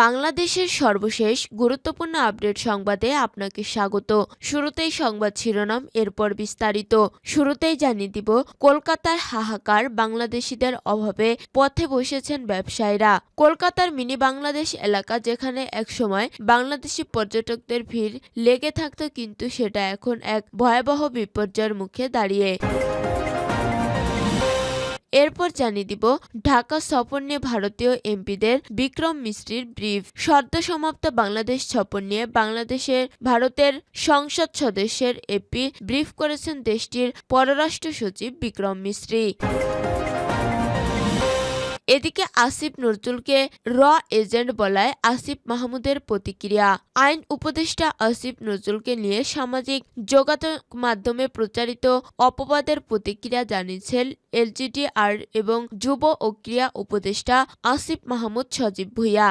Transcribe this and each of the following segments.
বাংলাদেশের সর্বশেষ গুরুত্বপূর্ণ আপডেট সংবাদে আপনাকে স্বাগত। শুরুতেই সংবাদ শিরোনাম, এরপর বিস্তারিত। শুরুতেই জানিয়ে দিব কলকাতায় হাহাকার বাংলাদেশিদের অভাবে পথে বসেছেন ব্যবসায়ীরা। কলকাতার মিনি বাংলাদেশ এলাকা যেখানে একসময় বাংলাদেশি পর্যটকদের ভিড় লেগে থাকত, কিন্তু সেটা এখন এক ভয়াবহ বিপর্যয়ের মুখে দাঁড়িয়ে। এরপর জানিয়ে দিব ঢাকা সফর নিয়ে ভারতীয় এমপিদের বিক্রম মিস্ত্রির ব্রিফ। সদ্য সমাপ্ত বাংলাদেশ সফর নিয়ে বাংলাদেশের ভারতের সংসদ সদস্যের এপি ব্রিফ করেছেন দেশটির পররাষ্ট্র সচিব বিক্রম মিশ্রি এদিকে আসিফ নজরুলকে র এজেন্ট বলায় আসিফ মাহমুদের প্রতিক্রিয়া। আইন উপদেষ্টা আসিফ নজরুলকে নিয়ে সামাজিক যোগাযোগ মাধ্যমে প্রচারিত অপবাদের প্রতিক্রিয়া জানিয়েছেন এলজিডিআর এবং যুব ও ক্রিয়া উপদেষ্টা আসিফ মাহমুদ সজীব ভুইয়া।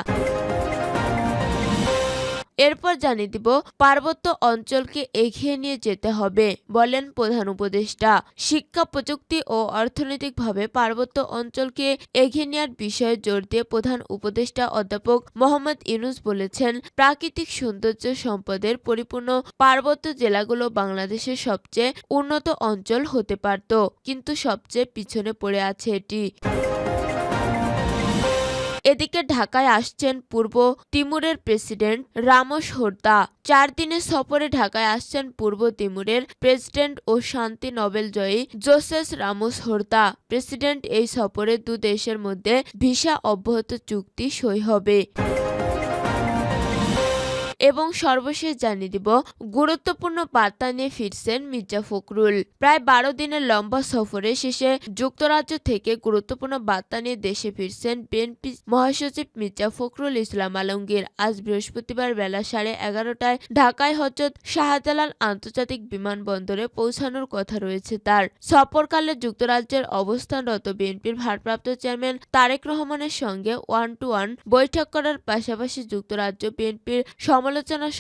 এরপর জানিয়ে দিব, পার্বত্য অঞ্চলকে এগিয়ে নিয়ে যেতে হবে, বলেন প্রধান উপদেষ্টা। শিক্ষা, প্রযুক্তি ও অর্থনৈতিকভাবে পার্বত্য অঞ্চলকে এগিয়ে নেওয়ার বিষয়ে জোর দিয়ে প্রধান উপদেষ্টা অধ্যাপক মোহাম্মদ ইউনুস বলেছেন, প্রাকৃতিক সৌন্দর্য সম্পদের পরিপূর্ণ পার্বত্য জেলাগুলো বাংলাদেশের সবচেয়ে উন্নত অঞ্চল হতে পারত, কিন্তু সবচেয়ে পিছনে পড়ে আছে এটি। এদিকে ঢাকায় আসছেন পূর্ব তিমুরের প্রেসিডেন্ট রামস হোর্দা। চার দিনের সফরে ঢাকায় আসছেন পূর্ব তিমুরের প্রেসিডেন্ট ও শান্তি নোবেল জয়ী জোসেস রামস হোর্দা। প্রেসিডেন্ট এই সফরে দু দেশের মধ্যে ভিসা অব্যাহত চুক্তি সই হবে। এবং সর্বশেষ জানিয়ে দিব, গুরুত্বপূর্ণ বার্তা নিয়ে ফিরছেন মির্জা ফখরুল। প্রায় বারো দিনের লম্বা সফরে শেষে যুক্তরাজ্য থেকে গুরুত্বপূর্ণ বার্তা নিয়ে দেশে ফিরছেন বিএনপি মহাসচিব মির্জা ফখরুল ইসলাম আলমগীর। আজ বৃহস্পতিবার বেলা সাড়ে এগারোটায় ঢাকায় হজরত শাহজালাল আন্তর্জাতিক বিমানবন্দরে পৌঁছানোর কথা রয়েছে তার। সফরকালে যুক্তরাজ্যের অবস্থানরত বিএনপির ভারপ্রাপ্ত চেয়ারম্যান তারেক রহমানের সঙ্গে ওয়ান টু ওয়ান বৈঠক করার পাশাপাশি যুক্তরাজ্য বিএনপির সমালোচনা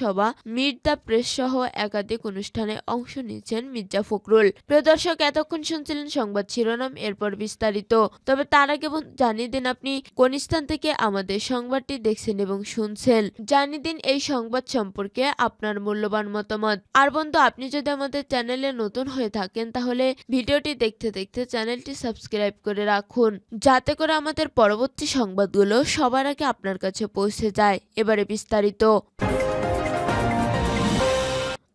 সভা মিট দ্য প্রেস সহ একাধিক অনুষ্ঠানে অংশ নিয়েছেন মির্জা ফখরুল। প্রিয় দর্শক, এতক্ষণ শুনছিলেন সংবাদ শিরোনাম, এরপর বিস্তারিত। তবে তার আগে জানিয়ে দিন আপনি কোন স্থান থেকে আমাদের সংবাদটি দেখছেন এবং শুনছেন। জানিয়ে দিন এই সংবাদ সম্পর্কে আপনার মূল্যবান মতামত। আর বন্ধু, আপনি যদি আমাদের চ্যানেলে নতুন হয়ে থাকেন, তাহলে ভিডিওটি দেখতে দেখতে চ্যানেলটি সাবস্ক্রাইব করে রাখুন। যাতে করে আমাদের পরবর্তী সংবাদগুলো সবার আগে আপনার কাছে পৌঁছে যায়। এবারে বিস্তারিত।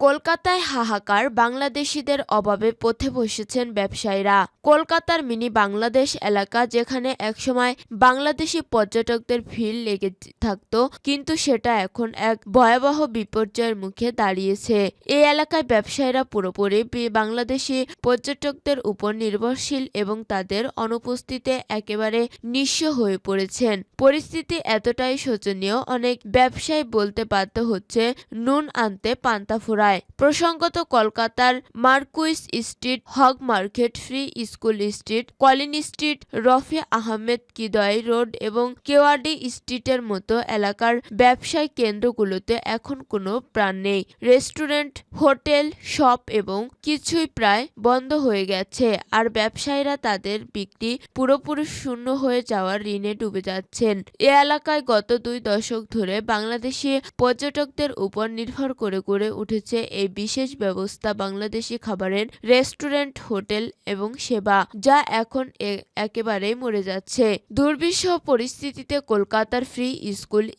কলকাতায় হাহাকার বাংলাদেশিদের অভাবে পথে বসেছেন ব্যবসায়ীরা। কলকাতার মিনি বাংলাদেশ এলাকা যেখানে একসময় বাংলাদেশি পর্যটকদের ভিড় লেগে থাকতো, কিন্তু সেটা এখন এক ভয়াবহ বিপর্যয়ের মুখে দাঁড়িয়েছে। এই এলাকায় ব্যবসায়ীরা পুরোপুরি বাংলাদেশি পর্যটকদের উপর নির্ভরশীল এবং তাদের অনুপস্থিতিতে একেবারে নিঃস্ব হয়ে পড়েছেন। পরিস্থিতি এতটাই শোচনীয়, অনেক ব্যবসায়ী বলতে বাধ্য হচ্ছে নুন আনতে পান্তা ফুরায় প্রসঙ্গত কলকাতার Marquis Street Hogg Market, Free School Street, Colin Street, Rafi Ahmed Kidwai Road এবং কেওয়াডি স্ট্রিটের মতো এলাকার ব্যবসায় কেন্দ্রগুলোতে এখন কোনো প্রাণ নেই। রেস্টুরেন্ট, হোটেল, শপ এবং কিছুই প্রায় বন্ধ হয়ে গেছে আর ব্যবসায়ীরা তাদের বিক্রি পুরোপুরি শূন্য হয়ে যাওয়ার ঋণে ডুবে যাচ্ছেন। এ এলাকায় গত দুই দশক ধরে বাংলাদেশি পর্যটকদের উপর নির্ভর করে গড়ে উঠেছে এই বিশেষ ব্যবস্থা বাংলাদেশি খাবারের রেস্টুরেন্ট, হোটেল এবং সেবা, যা এখন এ- একেবারেই মরে যাচ্ছে। দুর্বিষহ পরিস্থিতিতে কলকাতার ফ্রি স্কুল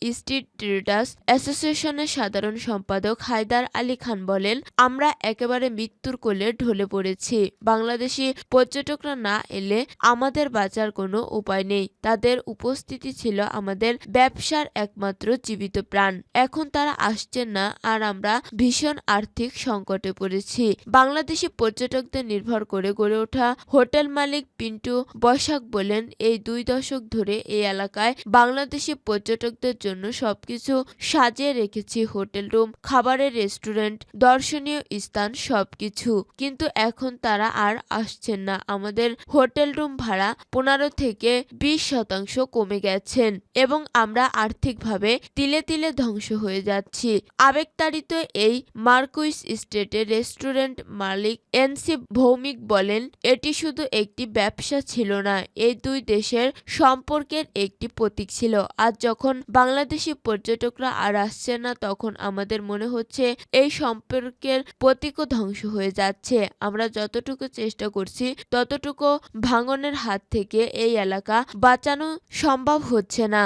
ট্রেডার্স অ্যাসোসিয়েশনের সাধারণ সম্পাদক হায়দার আলী খান বলেন, আমরা একেবারে মৃত্যুর কোলে ঢলে পড়েছি। বাংলাদেশি পর্যটকরা না এলে আমাদের বাঁচার কোনো উপায় নেই। তাদের উপস্থিতি ছিল আমাদের ব্যবসার একমাত্র জীবিত প্রাণ। এখন তারা আসছেন না, আর আমরা ভীষণ আর্থিক সংকটে পড়েছি। বাংলাদেশি পর্যটকদের নির্ভর করে গড়ে ওঠা হোটেল মালিক পিন্টু বৈশাখ বলেন, এই দুই দশক ধরে এই এলাকায় বাংলাদেশি পর্যটকদের জন্য সবকিছু সাজিয়ে রেখেছি। হোটেল রুম, খাবারের রেস্টুরেন্ট, দর্শনীয় স্থান, সবকিছু। কিন্তু এখন তারা আর আসছেন না। আমাদের হোটেল রুম ভাড়া পনেরো থেকে বিশ শতাংশ কমে গেছেন এবং আমরা আর্থিকভাবে তিলে তিলে ধ্বংস হয়ে যাচ্ছি। আবেগতাড়িত এই মার মার্কুইস স্টেটে রেস্টুরেন্ট মালিক এনসি ভৌমিক বলেন, এটি শুধু একটি ব্যবসা ছিল না, এই দুই দেশের সম্পর্কের একটি প্রতীক ছিল। আজ যখন বাংলাদেশি পর্যটকরা আর আসছে না, তখন আমাদের মনে হচ্ছে এই সম্পর্কের প্রতীকও ধ্বংস হয়ে যাচ্ছে। আমরা যতটুকু চেষ্টা করছি, ততটুকু ভাঙনের হাত থেকে এই এলাকা বাঁচানো সম্ভব হচ্ছে না।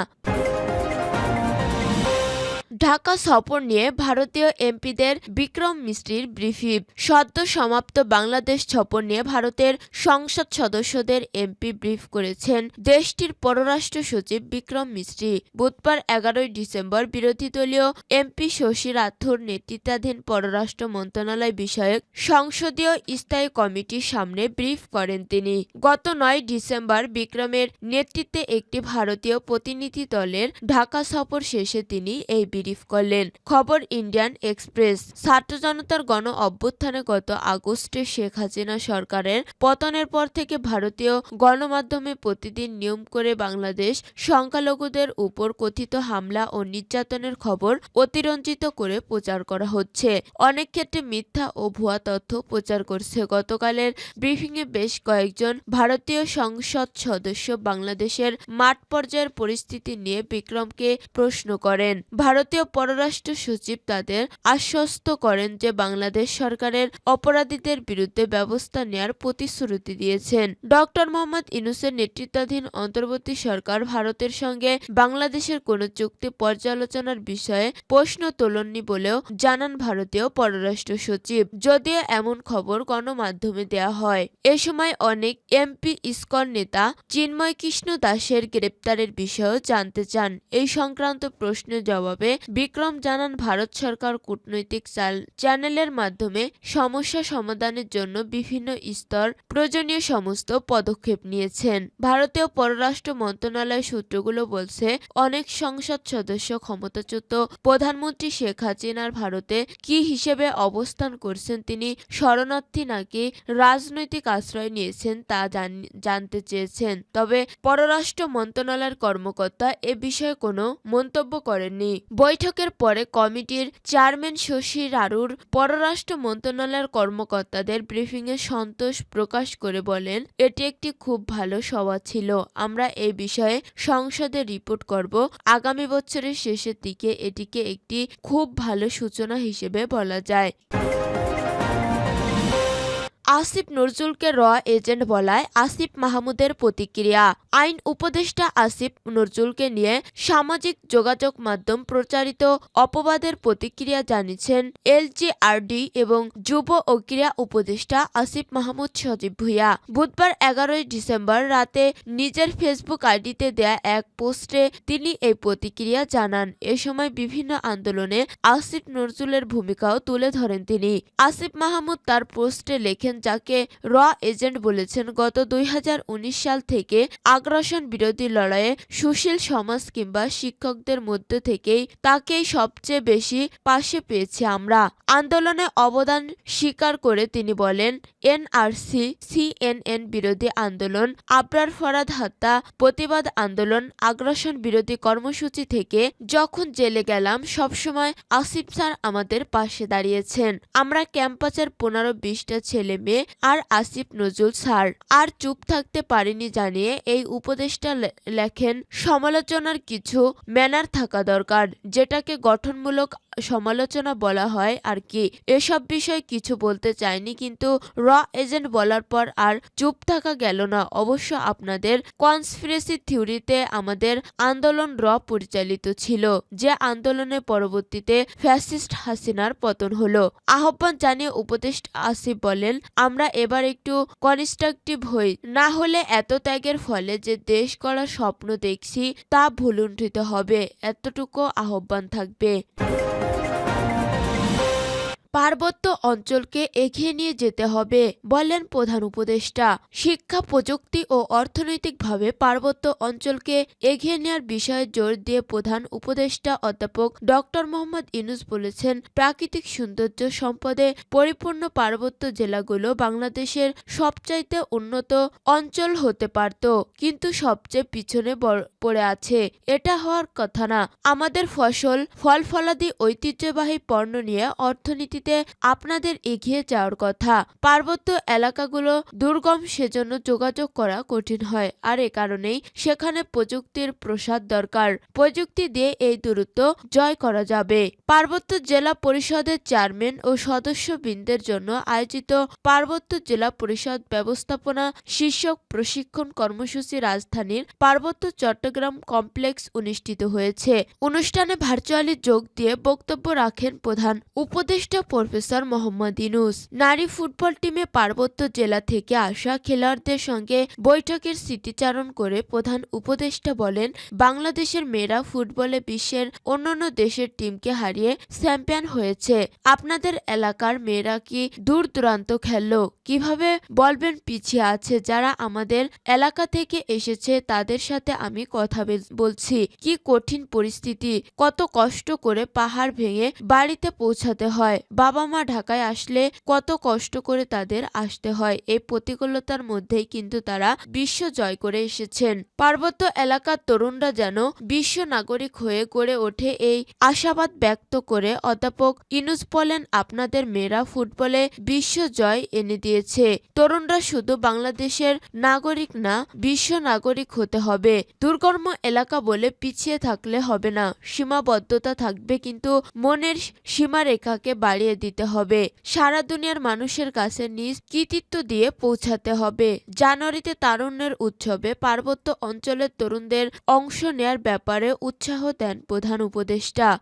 ঢাকা সফর নিয়ে ভারতীয় এমপিদের বিক্রম মিস্ত্রির ব্রিফিং। সদ্য সমাপ্ত বাংলাদেশ সফর নিয়ে ভারতের সংসদ সদস্যদের এমপি ব্রিফ করেছেন দেশটির পররাষ্ট্র সচিব বিক্রম মিস্ত্রি। বুধবার এগারোই ডিসেম্বর বিরোধী দলীয় এমপি শশী রাথোর নেতৃত্বাধীন পররাষ্ট্র মন্ত্রণালয় বিষয়ক সংসদীয় স্থায়ী কমিটির সামনে ব্রিফ করেন তিনি। গত নয় ডিসেম্বর বিক্রমের নেতৃত্বে একটি ভারতীয় প্রতিনিধি দলের ঢাকা সফর শেষে তিনি এই ব্রিফ করলেন। খবর ইন্ডিয়ান এক্সপ্রেস। ছাত্র জনতার গণ অভ্যুত্থানে গত আগস্টে শেখ হাসিনা সরকারের পতনের পর থেকে ভারতীয় গণমাধ্যমে প্রতিদিন নিয়ম করে বাংলাদেশ সংখ্যালঘুদের উপর কথিত হামলা ও নির্যাতনের খবর অতিরঞ্জিত করে প্রচার করা হচ্ছে। অনেক ক্ষেত্রে মিথ্যা ও ভুয়া তথ্য প্রচার করছে। গতকালের ব্রিফিংয়ে বেশ কয়েকজন ভারতীয় সংসদ সদস্য বাংলাদেশের মাঠ পর্যায়ের পরিস্থিতি নিয়ে বিক্রমকে প্রশ্ন করেন। ভারতীয় পররাষ্ট্র সচিব তাদের আশ্বস্ত করেন যে বাংলাদেশ সরকারের অপরাধীদের বিরুদ্ধে ব্যবস্থা নেয়ার প্রতিশ্রুতি দিয়েছেন। ডক্টর মোহাম্মদ ইনুসের নেতৃত্বাধীন অন্তর্বর্তী সরকার ভারতের সঙ্গে বাংলাদেশের কোনো চুক্তি পর্যালোচনার বিষয়ে প্রশ্ন তোলেননি বলেও জানান ভারতীয় পররাষ্ট্র সচিব। যদিও এমন খবর গণমাধ্যমে দেয়া হয়। এ সময় অনেক এমপি, ইসকন নেতা চিন্ময় কৃষ্ণ দাসের গ্রেপ্তারের বিষয়েও জানতে চান। এই সংক্রান্ত প্রশ্নের জবাবে বিক্রম জানান, ভারত সরকার কূটনৈতিক চ্যানেলের মাধ্যমে সমস্যা সমাধানের জন্য বিভিন্ন স্তর প্রয়োজনীয় সমস্ত পদক্ষেপ নিয়েছেন। ভারতীয় পররাষ্ট্র মন্ত্রণালয় সূত্রগুলো বলছে, অনেক সংসদ সদস্য ক্ষমতাচ্যুত প্রধানমন্ত্রী শেখ হাসিনার ভারতে কি হিসেবে অবস্থান করছেন, তিনি শরণার্থী নাকি রাজনৈতিক আশ্রয় নিয়েছেন তা জান- জানতে চেয়েছেন। তবে পররাষ্ট্র মন্ত্রণালয়ের কর্মকর্তা এ বিষয়ে কোনো মন্তব্য করেননি। বৈঠকের পরে কমিটির চেয়ারম্যান শশী রারুর পররাষ্ট্র মন্ত্রণালয়ের কর্মকর্তাদের ব্রিফিংয়ে সন্তোষ প্রকাশ করে বলেন, এটি একটি খুব ভালো সভা ছিল। আমরা এই বিষয়ে সংসদে রিপোর্ট করব। আগামী বছরের শেষের দিকে এটিকে একটি খুব ভালো সূচনা হিসেবে বলা যায়। আসিফ নজরুলকে র এজেন্ট বলায় আসিফ মাহমুদের প্রতিক্রিয়া। আইন উপদেষ্টা আসিফ নজরুলকে নিয়ে সামাজিক যোগাযোগ মাধ্যম প্রচারিত অপবাদের প্রতিক্রিয়া জানিয়েছেন এলজিআরডি এবং যুব ও ক্রীড়া উপদেষ্টা আসিফ মাহমুদ সজীব ভুইয়া। বুধবার এগারোই ডিসেম্বর রাতে নিজের ফেসবুক আইডিতে দেয়া এক পোস্টে তিনি এই প্রতিক্রিয়া জানান। এ সময় বিভিন্ন আন্দোলনে আসিফ নজরুলের ভূমিকাও তুলে ধরেন তিনি। আসিফ মাহমুদ তার পোস্টে লেখেন যাকে র এজেন্ট বলেছেন। গত দুই হাজার উনিশ সাল থেকে আগ্রাসন বিরোধী লড়াইয়ে সুশীল সমাজ কিংবা শিক্ষকদের মধ্য থেকেই তাকেই সবচেয়ে বেশি পাশে পেয়েছি আমরা। আন্দোলনে অবদান স্বীকার করে তিনি বলেন, এনআরসি, সিএনএন বিরোধী আন্দোলন, আবরার ফরাদ হত্যা, প্রতিবাদ আন্দোলন, আগ্রাসন বিরোধী কর্মসূচি থেকে যখন জেলে গেলাম, সবসময় আসিফ স্যার আমাদের পাশে দাঁড়িয়েছেন। আমরা ক্যাম্পাসের পনেরো বিশটা ছেলে মেয়ে আর আসিফ নজরুল স্যার, আর চুপ থাকতে পারেনি জানিয়ে এই উপদেষ্টা লেখেন, সমালোচনার কিছু ম্যানার থাকা দরকার, যেটাকে গঠনমূলক সমালোচনা বলা হয় আর কি। এসব বিষয়ে কিছু বলতে চাইনি, কিন্তু র এজেন্ট বলার পর আর চুপ থাকা গেল না। অবশ্য আপনাদের কনস্পিরেসি থিওরিতে আমাদের আন্দোলন র পরিচালিত ছিল, যে আন্দোলনের পরবর্তীতে ফ্যাসিস্ট হাসিনার পতন হলো। আহ্বান জানিয়ে উপদেষ্টা আসিফ বলেন, আমরা এবার একটু কনস্ট্রাকটিভ হই। না হলে এত ত্যাগের ফলে যে দেশ গড়ার স্বপ্ন দেখছি, তা ভুলুণ্ঠিত হবে। এতটুকু আহ্বান থাকবে। পার্বত্য অঞ্চলকে এগিয়ে নিয়ে যেতে হবে, বললেন প্রধান উপদেষ্টা। শিক্ষা, প্রযুক্তি ও অর্থনৈতিকভাবে পার্বত্য অঞ্চলকে এগিয়ে নেওয়ার বিষয়ে জোর দিয়ে প্রধান উপদেষ্টা অধ্যাপক ডক্টর মোহাম্মদ ইনুস বলেছেন, প্রাকৃতিক সৌন্দর্য সম্পদে পরিপূর্ণ পার্বত্য জেলাগুলো বাংলাদেশের সবচাইতে উন্নত অঞ্চল হতে পারত, কিন্তু সবচেয়ে পিছনে পড়ে আছে। এটা হওয়ার কথা না। আমাদের ফসল ফল ফলাদি ঐতিহ্যবাহী পণ্য নিয়ে অর্থনীতিতে প্রযুক্তিতে আপনাদের এগিয়ে যাওয়ার কথা। পার্বত্য এলাকাগুলো দুর্গম সেজন্য যোগাযোগ করা কঠিন হয়। আর এ কারণেই সেখানে প্রযুক্তির প্রসার দরকার। প্রযুক্তি দিয়ে এই দূরত্ব জয় করা যাবে। পার্বত্য জেলা পরিষদের চেয়ারম্যান ও সদস্যবৃন্দের জন্য আয়োজিত পার্বত্য জেলা পরিষদ ব্যবস্থাপনা শীর্ষক প্রশিক্ষণ কর্মসূচি রাজধানীর পার্বত্য চট্টগ্রাম কমপ্লেক্স অনুষ্ঠিত হয়েছে। অনুষ্ঠানে ভার্চুয়ালি যোগ দিয়ে বক্তব্য রাখেন প্রধান উপদেষ্টা প্রফেসর মোহাম্মদ ইনুস। নারী ফুটবল টিমে পার্বত্য জেলা থেকে আসা খেলোয়াড়দের সঙ্গে বৈঠকের স্মৃতিচারণ করে প্রধান উপদেষ্টা বলেন, বাংলাদেশের মেয়েরা ফুটবলে বিশ্বের অন্যান্য দেশের টিমকে হারিয়ে চ্যাম্পিয়ন হয়েছে। আপনাদের এলাকার মেয়েরা কি দূর দূরান্ত খেললো? কীভাবে বলবেন পিছিয়ে আছে যারা আমাদের এলাকা থেকে এসেছে, তাদের সাথে আমি কথা বেল- বলছি। কি কঠিন পরিস্থিতি, কত কষ্ট করে পাহাড় ভেঙে বাড়িতে পৌঁছাতে হয়। বাবা মা ঢাকায় আসলে কত কষ্ট করে তাদের আসতে হয়, এই প্রতিকূলতার মধ্যেই কিন্তু তারা বিশ্ব জয় করে এসেছেন। পার্বত্য এলাকার তরুণরা যেন বিশ্ব নাগরিক হয়ে গড়ে ওঠে এই আশাবাদ ব্যক্ত করে অধ্যাপক ইনুস বলেন, আপনাদের মেয়েরা ফুটবলে বিশ্ব জয় এনে দিয়েছে। তরুণরা শুধু বাংলাদেশের নাগরিক না, বিশ্ব নাগরিক হতে হবে। দুর্গম এলাকা বলে পিছিয়ে থাকলে হবে না। সীমাবদ্ধতা থাকবে কিন্তু মনের সীমারেখাকে বাড়িয়ে দিতে হবে। সারা দুনিয়ার মানুষের কাছে নিজ কৃতিত্ব দিয়ে পৌঁছাতে হবে। জানুয়ারিতে তারুণ্যের উৎসবে পার্বত্য অঞ্চলের তরুণদের অংশ নেয়ার ব্যাপারে উৎসাহ দেন প্রধান উপদেষ্টা।